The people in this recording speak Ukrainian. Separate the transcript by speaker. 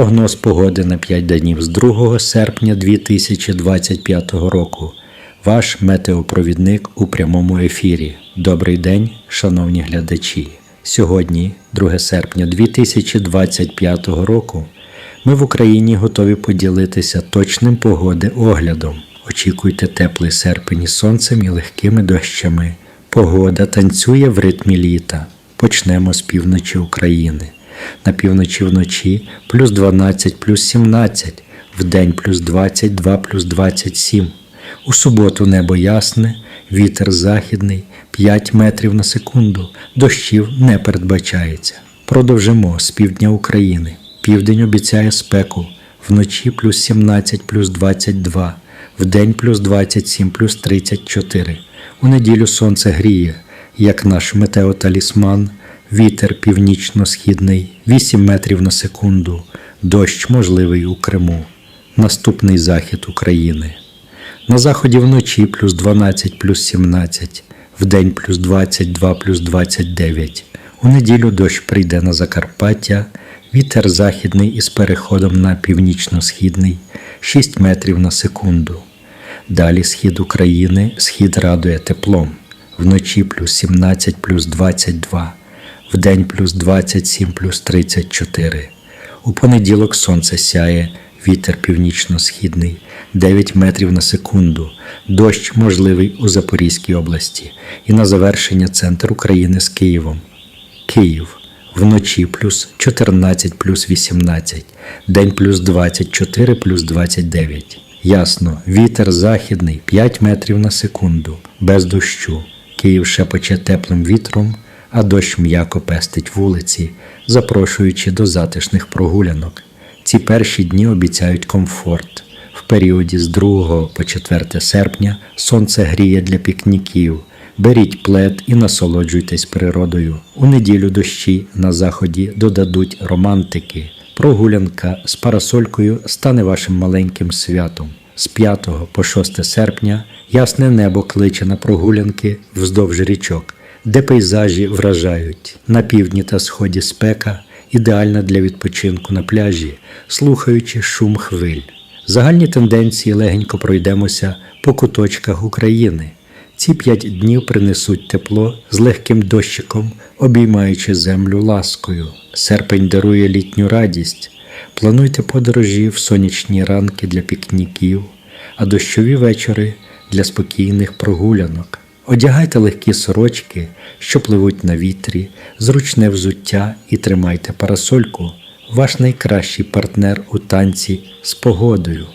Speaker 1: Прогноз погоди на 5 днів з 2 серпня 2025 року. Ваш метеопровідник у прямому ефірі. Добрий день, шановні глядачі. Сьогодні, 2 серпня 2025 року, ми в Україні готові поділитися точним погоди оглядом. Очікуйте теплий серпень із сонцем і легкими дощами. Погода танцює в ритмі літа. Почнемо з півночі України. На півночі вночі плюс 12, плюс 17, вдень плюс 22, плюс 27. У суботу небо ясне, вітер західний 5 метрів на секунду, дощів не передбачається. Продовжимо з півдня України. Південь обіцяє спеку, вночі плюс 17, плюс 22, вдень плюс 27, плюс 34. У неділю сонце гріє, як наш метеоталісман, вітер північно-східний 8 метрів на секунду, дощ можливий у Криму. Наступний захід України. На заході вночі плюс 12 плюс 17, вдень плюс 22 плюс 29. У неділю дощ прийде на Закарпаття, вітер західний із переходом на північно-східний 6 метрів на секунду. Далі схід України, схід радує теплом. Вночі плюс 17 плюс 22, вдень плюс 27 плюс 34. У понеділок сонце сяє, вітер північно-східний 9 метрів на секунду, дощ можливий у Запорізькій області і на завершення центр України з Києвом. Київ вночі плюс 14 плюс 18, день плюс 24 плюс 29. Ясно, вітер західний 5 метрів на секунду, без дощу. Київ шепоче теплим вітром, а дощ м'яко пестить вулиці, запрошуючи до затишних прогулянок. Ці перші дні обіцяють комфорт. В періоді з 2 по 4 серпня сонце гріє для пікніків. Беріть плед і насолоджуйтесь природою. У неділю дощі на заході додадуть романтики. Прогулянка з парасолькою стане вашим маленьким святом. З 5 по 6 серпня ясне небо кличе на прогулянки вздовж річок, де пейзажі вражають. На півдні та сході спека ідеальна для відпочинку на пляжі, слухаючи шум хвиль. Загальні тенденції легенько пройдемося по куточках України. Ці п'ять днів принесуть тепло з легким дощиком, обіймаючи землю ласкою. Серпень дарує літню радість. Плануйте подорожі в сонячні ранки для пікніків, а дощові вечори для спокійних прогулянок. Одягайте легкі сорочки, що пливуть на вітрі, зручне взуття і тримайте парасольку, ваш найкращий партнер у танці з погодою.